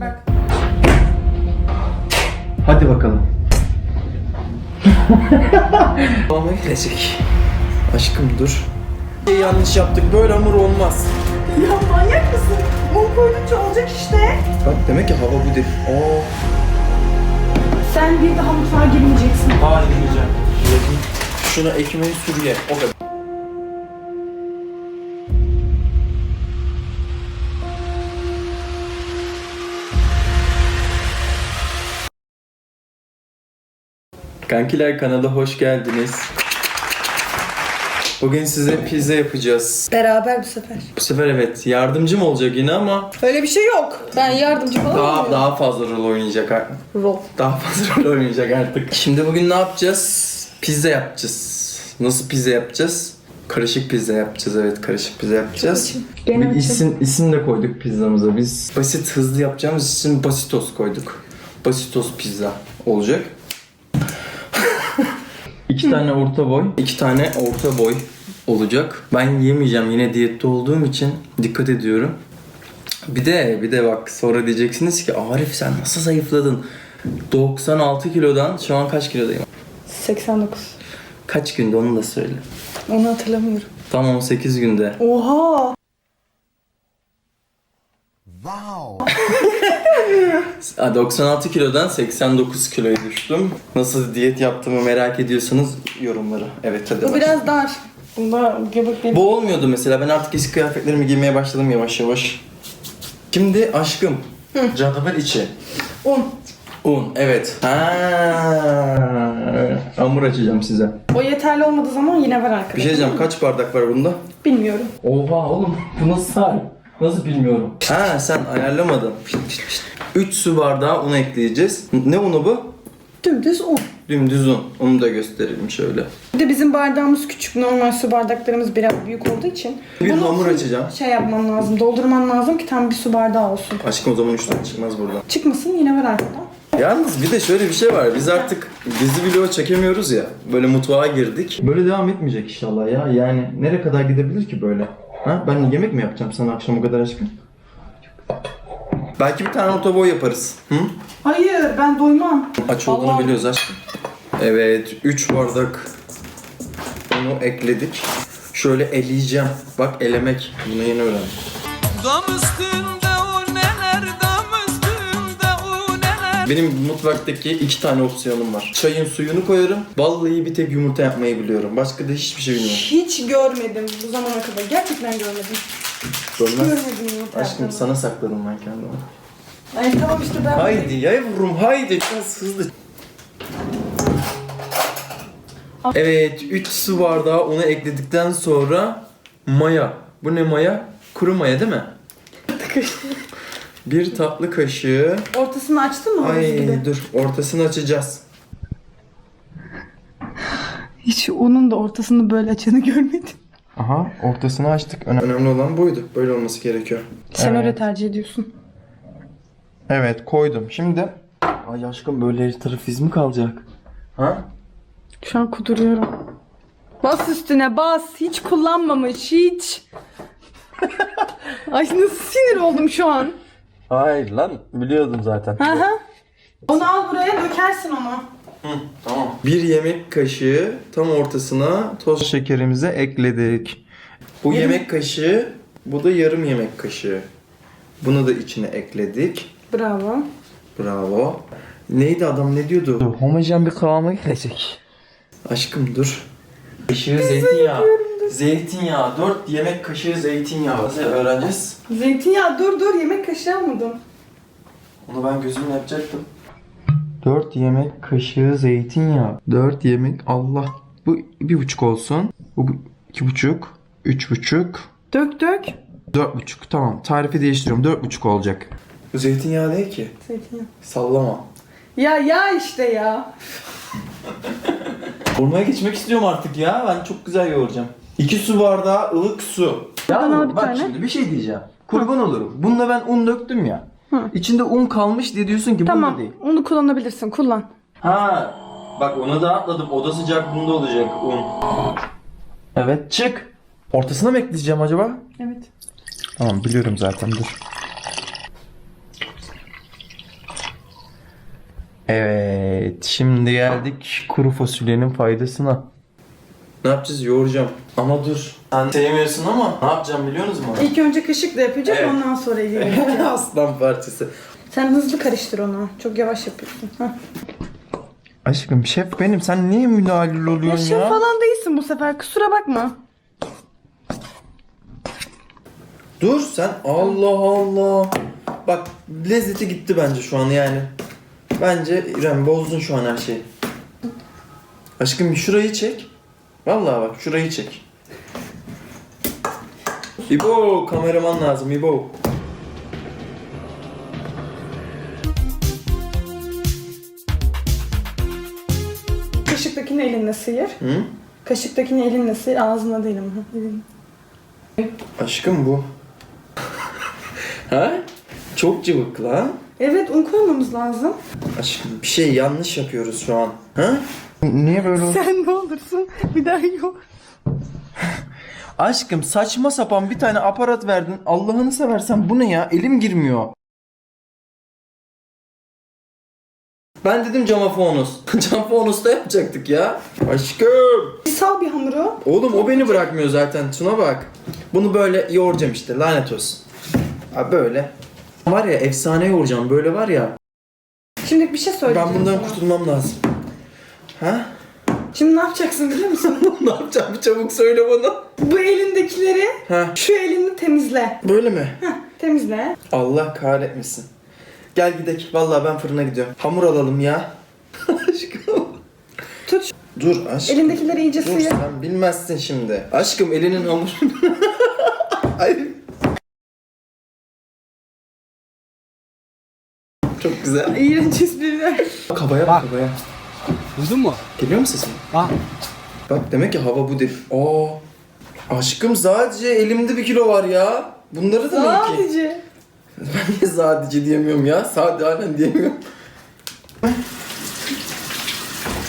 Bak. Hadi bakalım. Babama gelecek. Aşkım dur. Yanlış yaptık. Böyle hamur olmaz. Ya manyak mısın? Un koydukça olacak işte. Bak demek ki hava bu değil. Oo. Sen bir daha mutfağa girmeyeceksin. Hayır yiyeceğim. Şuna ekmeği sür ye. O kadar. Kankiler kanala hoş geldiniz. Bugün size pizza yapacağız. Beraber bu sefer. Bu sefer evet yardımcım olacak yine ama Öyle bir şey yok. Ben yardımcı falan daha olmuyorum. daha fazla rol oynayacak artık. Rol. Daha fazla rol oynayacak artık. Şimdi bugün ne yapacağız? Pizza yapacağız. Nasıl pizza yapacağız? Karışık pizza yapacağız evet karışık pizza yapacağız. Gene Bir açım. isim isim de koyduk pizzamıza. Biz basit hızlı yapacağımız için Basitos koyduk. Basitos pizza olacak. İki tane orta boy, iki tane orta boy olacak. Ben yemeyeceğim yine diyette olduğum için dikkat ediyorum. Bir de bir de bak sonra diyeceksiniz ki Arif sen nasıl zayıfladın? 96 kilodan şu an kaç kilodayım? 89. Kaç günde onu da söyle. Onu hatırlamıyorum. Tam 18 günde. Oha. Ha, 96 kilodan 89 kiloya düştüm. Nasıl diyet yaptığımı merak ediyorsanız yorumlara. Evet hadi Bu başlayalım. biraz dar. Bunda göbek benim. Bu olmuyordu mesela. Ben artık eski kıyafetlerimi giymeye başladım yavaş yavaş. Şimdi aşkım. Canavar içi. Un. Un evet. Ha, hamur açacağım size. O yeterli olmadığı zaman yine arkadaşlar. Bir şey diyeceğim. Kaç bardak var bunda? Bilmiyorum. Oha oğlum bu nasıl tarif? Nasıl bilmiyorum. Ha sen ayarlamadın. 3 su bardağı un ekleyeceğiz. Ne unu bu? Dümdüz un. Dümdüz un. Onu da gösterelim şöyle. Bir de bizim bardağımız küçük. Normal su bardaklarımız biraz büyük olduğu için. Bir bunu hamur açacağım. Şey yapman lazım. Doldurman lazım ki tam bir su bardağı olsun. Aşkım o zaman 3 tane çıkmaz buradan. Çıkmasın yine var arkada. Yalnız bir de şöyle bir şey var. Biz artık dizi vlog çekemiyoruz ya. Böyle mutfağa girdik. Böyle devam etmeyecek inşallah ya. Yani nereye kadar gidebilir ki böyle? Ha? Ben yemek mi yapacağım sana akşam o kadar aşkım? Belki bir tane orta boy yaparız. Hı? Hayır ben doymam. Aç olduğunu Allah. biliyoruz aşkım. Evet, 3 bardak unu ekledik. Şöyle eleyeceğim. Bak elemek. Bunu yeni öğrendim. Dam Benim mutfaktaki iki tane opsiyonum var. Çayın suyunu koyarım. Vallahi bir tek yumurta yapmayı biliyorum. Başka da hiçbir şey bilmiyorum. Hiç görmedim bu zamana kadar. Gerçekten görmedim. Görmez. Görmedim yumurta Aşkım yaptığını. sana sakladım ben kendimi. Ay tamam işte ben... Haydi yavrum haydi biraz hızlı. Evet 3 su bardağı unu ekledikten sonra maya. Bu ne maya? Kuru maya değil mi? Bir tatlı kaşığı. Ortasını açtın mı? Ay dur ortasını açacağız. Hiç onun da ortasını böyle açanı görmedim. Aha ortasını açtık. Önemli olan buydu. Böyle olması gerekiyor. Sen Evet. öyle tercih ediyorsun. Evet koydum. Şimdi Ay aşkım böyle her taraf iz mi kalacak? Ha? Şu an kuduruyorum. Bas üstüne bas. Hiç kullanmamış hiç. Ay nasıl sinir oldum şu an. Hayır lan biliyordum zaten. Hı hı. Onu al buraya dökersin onu. Tamam. Bir yemek kaşığı tam ortasına toz şekerimizi ekledik. Bu Yarım- yemek kaşığı, bu da yarım yemek kaşığı. Bunu da içine ekledik. Bravo. Bravo. Neydi adam ne diyordu? Homojen bir kıvama gelecek. Aşkım dur. Kaşığı zeytinyağı. Zeytinyağı. 4 yemek kaşığı zeytinyağı. Nasıl öğreneceğiz? Zeytinyağı dur dur yemek kaşığı almadım. Onu ben gözümle yapacaktım. 4 yemek kaşığı zeytinyağı. 4 yemek Allah. Bu bir buçuk olsun. Bu iki buçuk. Üç buçuk. Dök dök. Dört buçuk. Tamam. Tarifi değiştiriyorum. Dört buçuk olacak. Bu zeytinyağı değil ki. Zeytinyağı. Sallama. Ya ya işte ya. Yoğurmaya geçmek istiyorum artık ya. Ben çok güzel yoğuracağım. 2 su bardağı ılık su. Buradan al Ya bir bak tane. şimdi bir şey diyeceğim. Kurban olurum. Bunda ben un döktüm ya. İçinde un kalmış diye diyorsun ki bunda Tamam değil. onu kullanabilirsin kullan. Ha, bak ona da atladım. Oda sıcaklığında olacak un. Evet, çık. Ortasına mı ekleyeceğim acaba? Evet. Tamam, biliyorum zaten. Dur. Evet, şimdi geldik kuru fasulyenin faydasına. Ne yapacağız? Yoğuracağım. Ama dur. Sen sevmiyorsun ama ne yapacağım biliyor musun? İlk önce kaşıkla yapacağım Evet. ondan sonra elini. Aslan parçası. Sen hızlı karıştır onu. Çok yavaş yapıyorsun. Hah. Aşkım şef benim. Sen niye müdahil Ya oluyorsun şef falan değilsin bu sefer. Kusura bakma. Dur sen. Allah Allah. Bak lezzeti gitti bence şu an yani. Bence İrem bozdun şu an her şeyi. Aşkım şurayı çek. Vallahi bak şurayı çek. İbo kameraman lazım İbo. Kaşıktakini elinle sıyır. Hı? Kaşıktakini elinle sıyır. Ağzına değil ama. Aşkım bu. ha? Çok cıvık lan. Evet un koymamız lazım. Aşkım bir şey yanlış yapıyoruz şu an. Ha? Niye böyle oldu? Sen ne olursun bir daha yok. Aşkım saçma sapan bir tane aparat verdin. Allah'ını seversen bu ne ya? Elim girmiyor. Ben dedim cama fanus. Cam fanusta yapacaktık ya. Aşkım. Bir sal bir hamuru. Oğlum o beni bırakmıyor zaten. Şuna bak. Bunu böyle yoğuracağım işte. Lanet olsun. Ha böyle. Var ya efsane yoğuracağım. Böyle var ya. Şimdi bir şey söyleyeceğim. Ben bundan sana. kurtulmam lazım. Ha? Şimdi ne yapacaksın biliyor musun? ne yapacağım? Çabuk söyle bana. Bu elindekileri Ha. şu elini temizle. Böyle mi? Heh, temizle. Allah kahretmesin. Gel gidelim. Vallahi ben fırına gidiyorum. Hamur alalım ya. aşkım. Tut. Dur aşkım. Elindekileri iyice Dur sıyır. sen bilmezsin şimdi. Aşkım elinin hamuru. Ay. Çok güzel. İğrenç espriler. Kabaya bak kabaya. Duydun mu? Geliyor mu sesin? Ha. Bak demek ki hava bu değil. Aa. Aşkım sadece elimde bir kilo var ya. Bunları da mı ki? Sadece. Ben niye sadece diyemiyorum ya? Sade halen diyemiyorum.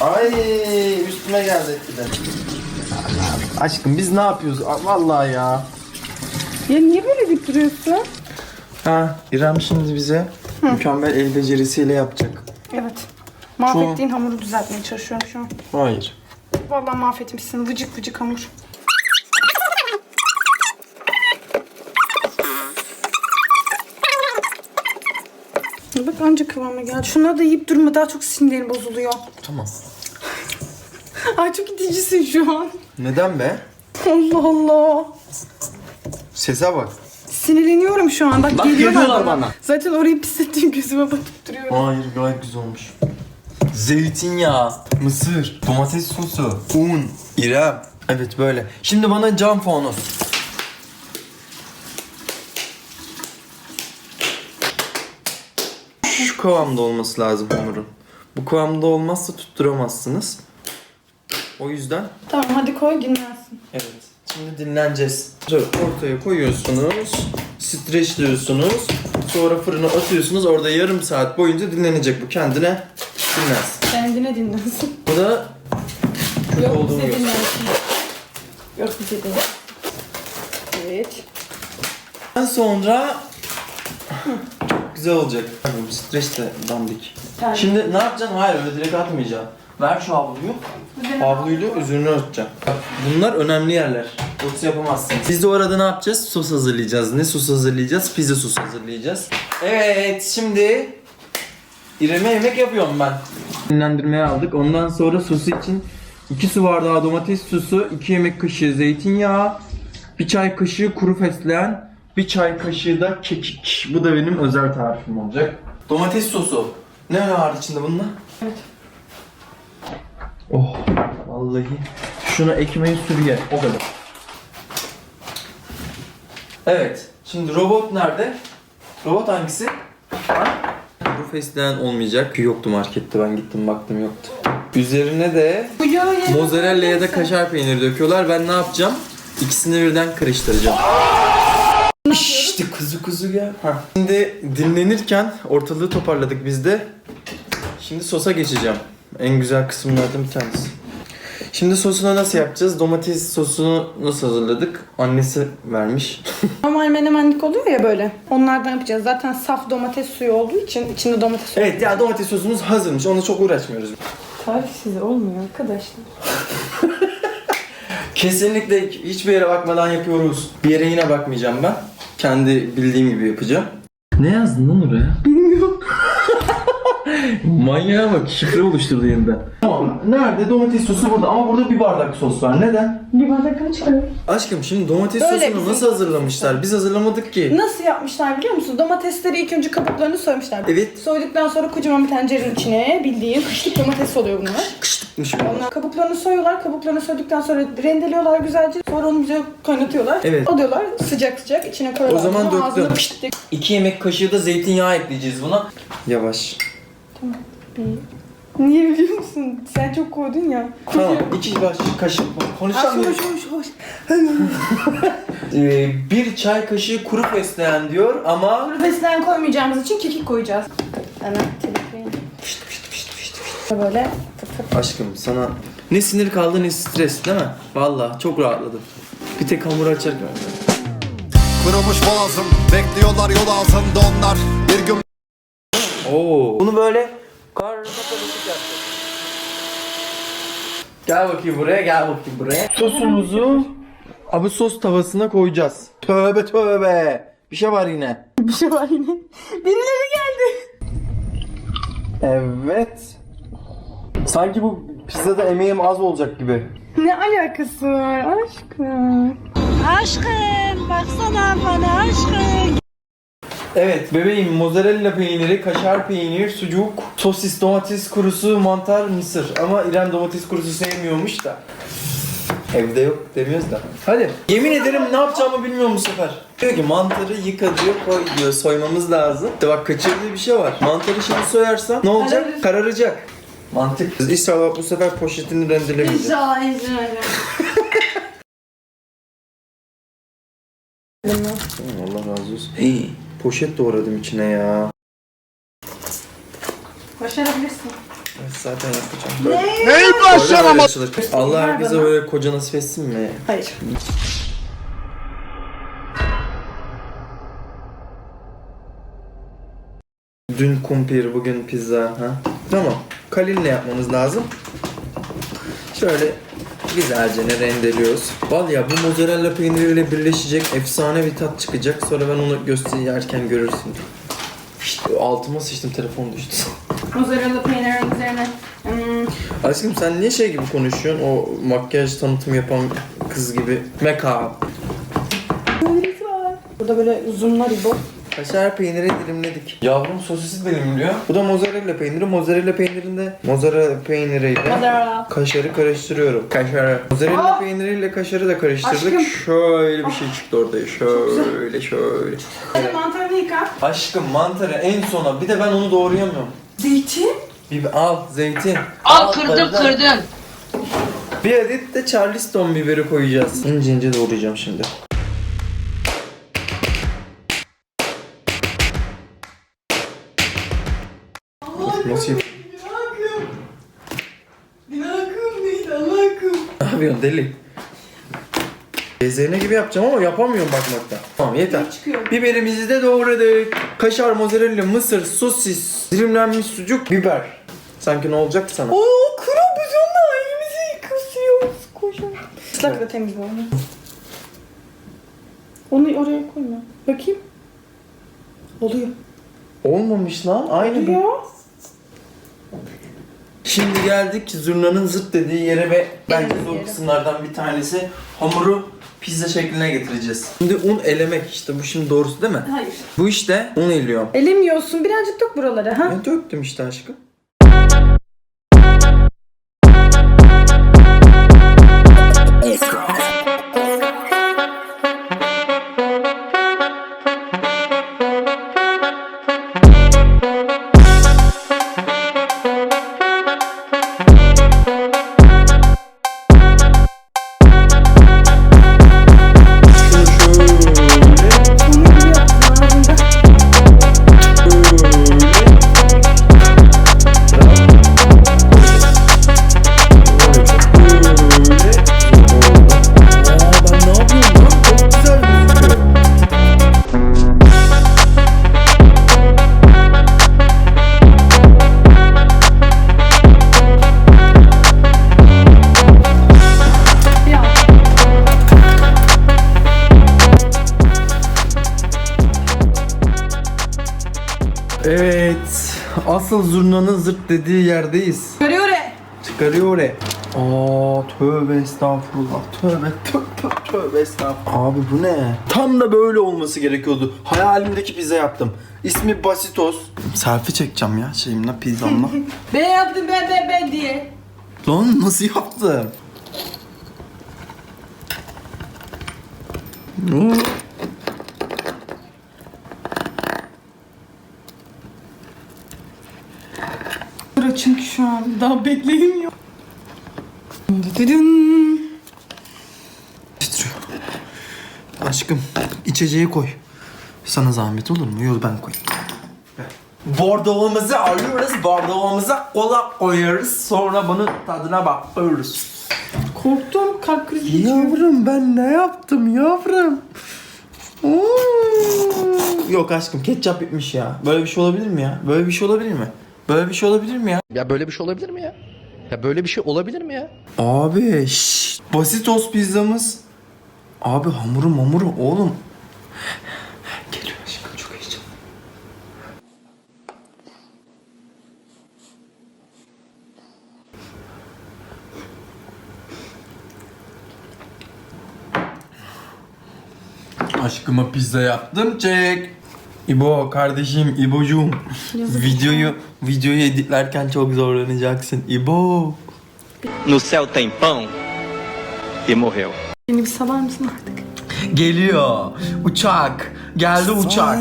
Ay üstüme geldi de. Aşkım biz ne yapıyoruz? Aa, Vallahi ya. Ya niye böyle deyip duruyorsun? Ha İrem şimdi bize mükemmel el becerisiyle yapacak. Evet. Mahvettiğin hamuru düzeltmeye çalışıyorum şu an. Hayır. Vallahi mahvetmişsin. Vıcık vıcık hamur. Bak anca kıvama geldi. Şunları da yiyip durma. Daha çok sinirlerim bozuluyor. Tamam. Ay çok iticisin şu an. Neden be? Allah Allah. Sese bak. Sinirleniyorum şu an. Bak, Bak, geliyorlar geliyorlar bana. bana. Zaten orayı pislettiğim gözüme bakıp duruyorum. Hayır gayet güzel olmuş. Zeytinyağı, mısır, domates sosu, un, İrem. Evet böyle. Şimdi bana cam fanus. Şu kıvamda olması lazım hamurun. Bu kıvamda olmazsa tutturamazsınız. O yüzden Tamam hadi koy dinlensin. evet. Şimdi dinleneceğiz. Ortaya koyuyorsunuz. Streçliyorsunuz. Sonra fırına atıyorsunuz. Orada yarım saat boyunca dinlenecek bu kendine. Dinlensin. Kendine dinlensin. Bu da kötü Yok olduğunu bize gösteriyor. dinlensin. Yok bize dinlensin. Evet. Ondan sonra güzel olacak. Bu streç de dandik. Terlik. Şimdi ne yapacaksın? Hayır öyle direkt atmayacaksın. Ver şu havluyu. Havluyla üzerine örteceksin. Bak, Bunlar önemli yerler. Yoksa yapamazsın. Biz de o arada ne yapacağız? Sos hazırlayacağız. Ne sos hazırlayacağız? Pizza sosu hazırlayacağız. Evet şimdi İrem'e yemek yapıyorum ben. Dinlendirmeye aldık. Ondan sonra sosu için 2 su bardağı domates sosu, 2 yemek kaşığı zeytinyağı, bir çay kaşığı kuru fesleğen, bir çay kaşığı da kekik. Bu da benim özel tarifim olacak. Domates sosu. Ne var içinde bunda? Evet. Oh vallahi. Şuna ekmeği sür ye. O kadar. Evet. Şimdi robot nerede? Robot hangisi? Ha? Bu fesleğen olmayacak. Yoktu markette ben gittim baktım yoktu. Üzerine de mozzarella ya da kaşar peyniri döküyorlar. Ben ne yapacağım? İkisini birden karıştıracağım. İşte kuzu kuzu gel. Ha. Şimdi dinlenirken ortalığı toparladık biz de. Şimdi sosa geçeceğim. En güzel kısımlardan bir tanesi. Şimdi sosunu nasıl yapacağız? Domates sosunu nasıl hazırladık? Annesi vermiş. Normal menemenlik oluyor ya böyle. Onlardan yapacağız. Zaten saf domates suyu olduğu için içinde domates suyu. evet ya domates sosumuz hazırmış. Onunla çok uğraşmıyoruz. Tarif size olmuyor arkadaşlar. Kesinlikle hiçbir yere bakmadan yapıyoruz. Bir yere yine bakmayacağım ben. Kendi bildiğim gibi yapacağım. Ne yazdın lan oraya? Bilmiyorum. Manyağa bak şifre oluşturdu yeniden. Tamam. Nerede? Domates sosu burada ama burada bir bardak sos var. Neden? Bir bardak kaç kalori? Aşkım şimdi domates Böyle sosunu bizim- nasıl hazırlamışlar? Biz hazırlamadık ki. Nasıl yapmışlar biliyor musun? Domatesleri ilk önce kabuklarını soymuşlar. Evet. Soyduktan sonra kocaman bir tencerenin içine bildiğin kışlık domates oluyor bunlar. Kıştıkmış bu. Onlar kabuklarını soyuyorlar. Kabuklarını soyduktan sonra rendeliyorlar güzelce. Sonra onu güzel kaynatıyorlar. Evet. Alıyorlar sıcak sıcak içine koyuyorlar. O zaman Sonra döktüm. ağzına pişt diye- 2 yemek kaşığı da zeytinyağı ekleyeceğiz buna. Yavaş. Niye biliyor musun? Sen çok koydun ya. Tamam. 2 baş kaşık. Konuşamıyorum. hoş hoş hoş. Ee, bir çay kaşığı kuru fesleğen diyor ama Fesleğen koymayacağımız için kekik koyacağız. Hemen telefonu. Böyle fıt fıt. Aşkım sana ne sinir kaldı ne stres değil mi? Vallahi çok rahatladım. Bir tek hamur açarken. Kırılmış boğazım Bekliyorlar yol altında onlar Bir gün Oo. Bunu böyle karnına karışık yapacağız. Gel bakayım buraya, gel bakayım buraya. Sosumuzu abi sos tavasına koyacağız. Tövbe tövbe. Bir şey var yine. Bir şey var yine. Birileri geldi. Evet. Sanki bu pizzada emeğim az olacak gibi. Ne alakası var aşkım? Aşkım baksana bana aşkım. Evet bebeğim mozzarella peyniri, kaşar peynir, sucuk, sosis, domates kurusu, mantar, mısır. Ama İrem domates kurusu sevmiyormuş da. Evde yok demiyoruz da. Hadi. Yemin ederim ne yapacağımı bilmiyorum bu sefer. Diyor ki mantarı yıka diyor koy diyor soymamız lazım. İşte bak kaçırdığı bir şey var. Mantarı şimdi soyarsam ne olacak? Kararır. Kararacak. Mantık. İnşallah bu sefer poşetini rendelemeyeceğiz. İnşallah inşallah. Allah razı olsun. Hey, poşet doğradım içine ya. Başarabilirsin. Evet, zaten yapacağım. Neyi başaramadın? Allah herkese böyle koca nasip etsin mi? Hayır. Dün kumpir, bugün pizza. Ha? Tamam. Kalinle yapmamız lazım. Şöyle ne rendeliyoruz. Var ya bu mozzarella peyniriyle birleşecek efsane bir tat çıkacak. Sonra ben onu gösterirken görürsün. İşte altıma sıçtım telefon düştü. Mozzarella peynirin üzerine hmm, Aşkım sen niye şey gibi konuşuyorsun? O makyaj tanıtım yapan kız gibi. Peyniri var. Burada böyle zoomlar ibo. Kaşar peyniri dilimledik. Yavrum sosisi dilimliyor. Bu da mozzarella peyniri. Mozzarella peynirinde mozzarella peyniriyle Mozzarella. kaşarı karıştırıyorum. Kaşarı. Mozzarella Aa! peyniriyle kaşarı da karıştırdık. Aşkım. Şöyle bir şey çıktı ortaya. Şöyle şöyle. Hadi mantarını yıka. Aşkım mantarı en sona. Bir de ben onu doğrayamıyorum. Zeytin. Bir al zeytin. Al kırdım bardak. kırdım. Bir adet de Charleston biberi koyacağız. İnce ince doğrayacağım şimdi. Nasıl yap- Günahım Allah'ım. Ne yapıyorsun deli? Bezene gibi yapacağım ama yapamıyorum bakmakta. Tamam yeter. Biberimizi de doğradık. Kaşar, mozzarella, mısır, sosis, dilimlenmiş sucuk, biber. Sanki ne olacak sana? Oo kuru biz onunla elimizi yıkıyoruz. Kocaman. Islak da temiz bu onu. Oraya koyma. Bakayım. Oluyor. Olmamış lan. Aynı bu. Şimdi geldik zurnanın zırt dediği yere ve bence En zor kısımlardan bir tanesi hamuru pizza şekline getireceğiz. Şimdi un elemek işte bu şimdi doğrusu değil mi? Hayır. Bu işte un eliyorum. Elemiyorsun. Birazcık dök buralara ha. Ben döktüm işte aşkım. Evet. Asıl zurnanın zırt dediği yerdeyiz. Görüyor Çıkarıyor oraya. Aa tövbe estağfurullah. Tövbe tövbe tövbe estağfurullah. Abi bu ne? Tam da böyle olması gerekiyordu. Hayalimdeki pizza yaptım. İsmi Basitos. Selfie çekeceğim ya şeyimle pizzamla. Ben yaptım ben ben ben diye. Lan nasıl yaptım? Oo. Bırak çünkü şu an daha bekleyeyim yok. Dıdıdın. Titriyor. Aşkım içeceği koy. Sana zahmet olur mu? Yok ben koyayım. Bardağımızı alıyoruz, bardağımıza kola koyuyoruz. Sonra bunun tadına bakıyoruz. Korktum kalp krizi geçiriyor. Yavrum ben ne yaptım yavrum? Oo. Yok aşkım ketçap bitmiş ya. Böyle bir şey olabilir mi ya? Böyle bir şey olabilir mi? Böyle bir şey olabilir mi ya? Ya böyle bir şey olabilir mi ya? Ya böyle bir şey olabilir mi ya? Abi şşş. Basitos pizzamız. Abi hamuru mamuru oğlum. Geliyor aşkım çok heyecanlı. Aşkıma pizza yaptım çek. İbo kardeşim İbocuğum. videoyu videoyu editlerken çok zorlanacaksın. İbo. No céu tem pão e morreu. Beni bir salar mısın artık? Geliyor. Uçak. Geldi uçak.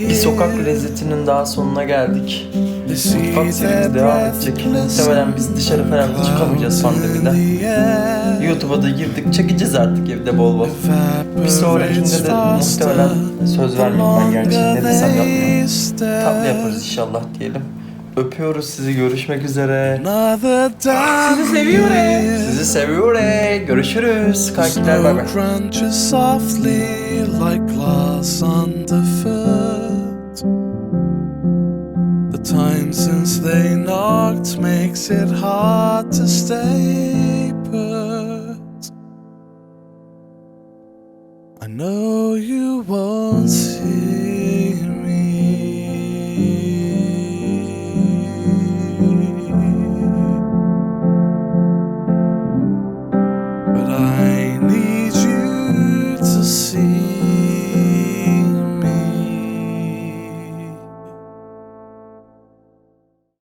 Bir sokak lezzetinin daha sonuna geldik. Mutfak serimiz devam edecek. Muhtemelen biz dışarı falan da çıkamayacağız pandemiden. YouTube'a da girdik. Çekeceğiz artık evde bol bol. Bir sonrakinde de muhtemelen söz vermeyeyim ben gerçi. Ne desem yapmıyorum. Tatlı yaparız inşallah diyelim. Öpüyoruz sizi. Görüşmek üzere. Sizi seviyorum. Sizi seviyorum. Görüşürüz. Kankiler bay bay. crunches softly like glass underfoot. The time since they knocked makes it hard to stay put. I know you won't see